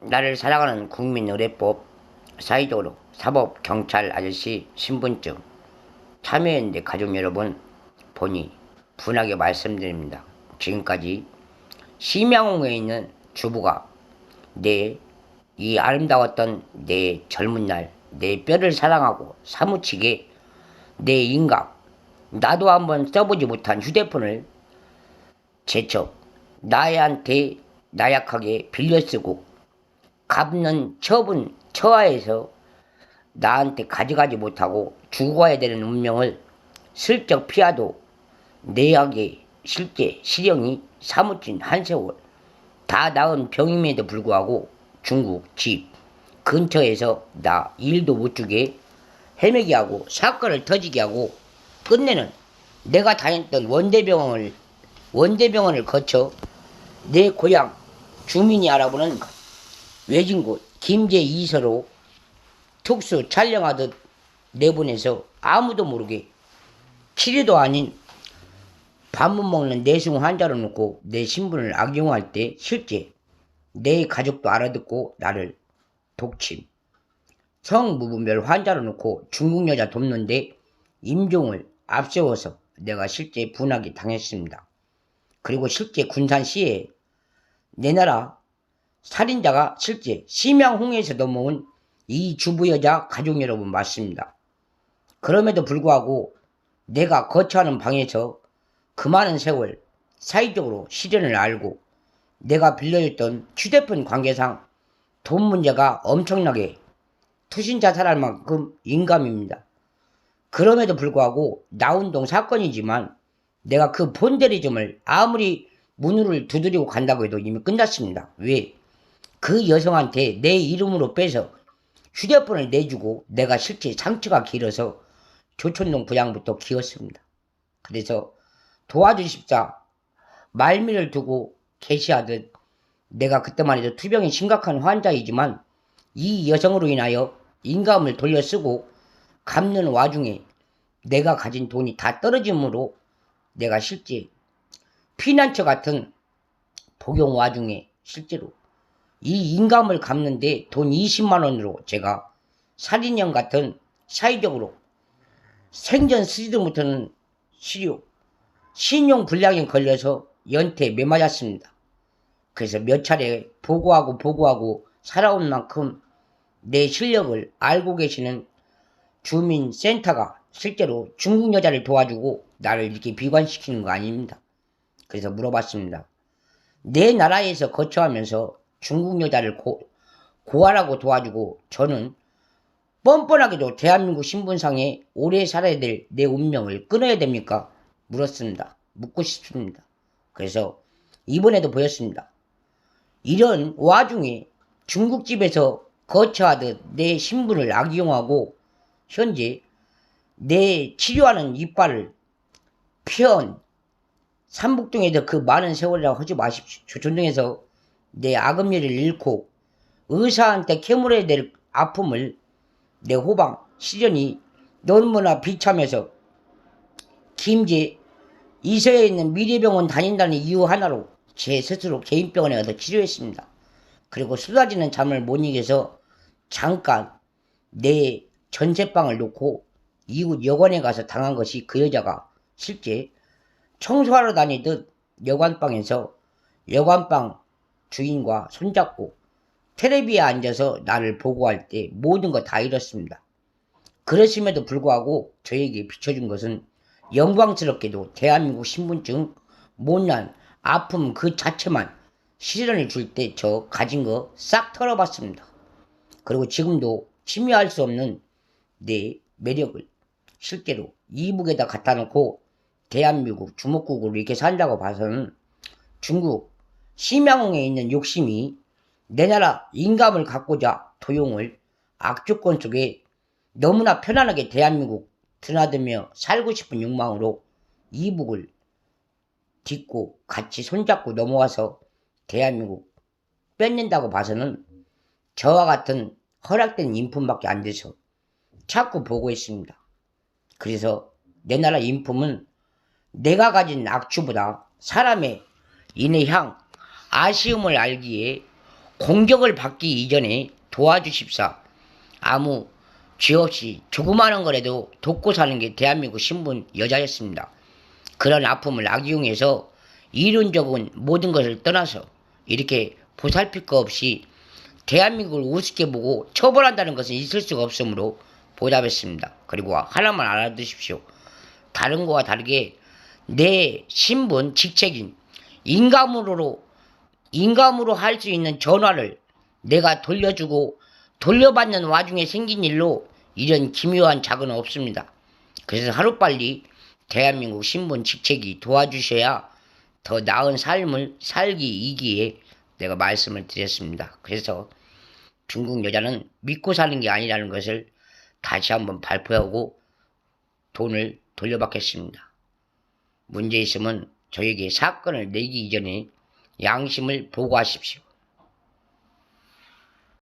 나를 사랑하는 국민의례법 사회적으로 사법 경찰 아저씨 신분증 참여연대 가족 여러분 보니 분하게 말씀드립니다. 지금까지 심양홍에 있는 주부가 내 이 아름다웠던 내 젊은 날 내 뼈를 사랑하고 사무치게 내 인각 나도 한번 써보지 못한 휴대폰을 제척 나한테 나약하게 빌려 쓰고 갚는 처분 처하에서 나한테 가져가지 못하고 죽어야 되는 운명을 슬쩍 피하도 내약의 실제 실형이 사무친 한 세월 다 나은 병임에도 불구하고 중국 집 근처에서 나 일도 못 주게 헤매게 하고 사건을 터지게 하고 끝내는 내가 다녔던 원대병원을 원대병원을 거쳐 내 고향 주민이 알아보는 외진 곳 김제 이서로 특수 촬영하듯 내보내서 아무도 모르게 치료도 아닌 밥못 먹는 내숭 환자로 놓고 내 신분을 악용할 때 실제 내 가족도 알아듣고 나를 독침 성무분별 환자로 놓고 중국 여자 돕는데 임종을 앞세워서 내가 실제 분하게 당했습니다. 그리고 실제 군산시에 내 나라 살인자가 실제 심양홍에서 넘어온 이 주부 여자 가족 여러분 맞습니다. 그럼에도 불구하고 내가 거처하는 방에서 그 많은 세월 사회적으로 시련을 알고 내가 빌려줬던 휴대폰 관계상 돈 문제가 엄청나게 투신자 살할 만큼 인감입니다. 그럼에도 불구하고 나운동 사건이지만 내가 그 본대리점을 아무리 문을 두드리고 간다고 해도 이미 끝났습니다. 왜? 그 여성한테 내 이름으로 빼서 휴대폰을 내주고 내가 실제 상처가 길어서 조촌동 부양부터 키웠습니다. 그래서 도와주십사 말미를 두고 계시하듯 내가 그때만 해도 투병이 심각한 환자이지만 이 여성으로 인하여 인감을 돌려 쓰고 갚는 와중에 내가 가진 돈이 다 떨어짐으로 내가 실제 피난처 같은 복용 와중에 실제로 이 인감을 갚는데 돈 20만 원으로 제가 살인형 같은 사회적으로 생전 쓰지도 못하는 시료 신용 불량에 걸려서 연태 매맞았습니다. 그래서 몇 차례 보고하고 보고하고 살아온 만큼 내 실력을 알고 계시는 주민센터가 실제로 중국 여자를 도와주고 나를 이렇게 비관시키는 거 아닙니다. 그래서 물어봤습니다. 내 나라에서 거처하면서 중국 여자를 고, 고하라고 도와주고 저는 뻔뻔하게도 대한민국 신분상에 오래 살아야 될 내 운명을 끊어야 됩니까? 물었습니다. 묻고 싶습니다. 그래서 이번에도 보였습니다. 이런 와중에 중국집에서 거처하듯 내 신분을 악용하고 현재 내 치료하는 이빨을 피한 삼북동에서 그 많은 세월이라고 하지 마십시오. 조촌동에서 내 악음리를 잃고 의사한테 캐물어야 될 아픔을 내 호방 시련이 너무나 비참해서 김제 이서에 있는 미래병원 다닌다는 이유 하나로 제 스스로 개인병원에 가서 치료했습니다. 그리고 쏟아지는 잠을 못 이겨서 잠깐 내 전세방을 놓고 이웃 여관에 가서 당한 것이 그 여자가 실제 청소하러 다니듯 여관방에서 여관방 주인과 손잡고 텔레비에 앉아서 나를 보고할 때 모든 거 다 잃었습니다. 그랬음에도 불구하고 저에게 비춰준 것은 영광스럽게도 대한민국 신분증 못난 아픔 그 자체만 시련을 줄 때 저 가진 거 싹 털어봤습니다. 그리고 지금도 침해할 수 없는 내 매력을 실제로 이북에다 갖다 놓고 대한민국 주목국으로 이렇게 산다고 봐서는 중국 심양홍에 있는 욕심이 내 나라 인감을 갖고자 도용을 악조건 속에 너무나 편안하게 대한민국 드나들며 살고 싶은 욕망으로 이북을 딛고 같이 손잡고 넘어와서 대한민국 뺏는다고 봐서는 저와 같은 허락된 인품밖에 안 돼서 자꾸 보고 있습니다. 그래서 내 나라 인품은 내가 가진 악취보다 사람의 인의 향, 아쉬움을 알기에 공격을 받기 이전에 도와주십사. 아무 죄 없이 조그마한 거라도 돕고 사는 게 대한민국 신분 여자였습니다. 그런 아픔을 악용해서 이론적인 모든 것을 떠나서 이렇게 보살필 거 없이 대한민국을 우습게 보고 처벌한다는 것은 있을 수가 없으므로 보답했습니다. 그리고 하나만 알아두십시오. 다른 거와 다르게 내 신분, 직책인 인감으로 인감으로 할 수 있는 전화를 내가 돌려주고 돌려받는 와중에 생긴 일로 이런 기묘한 작은 없습니다. 그래서 하루빨리 대한민국 신분 직책이 도와주셔야 더 나은 삶을 살기 이기에 내가 말씀을 드렸습니다. 그래서 중국 여자는 믿고 사는 게 아니라는 것을 다시 한번 발표하고 돈을 돌려받겠습니다. 문제 있으면 저에게 사건을 내기 이전에 양심을 보고하십시오.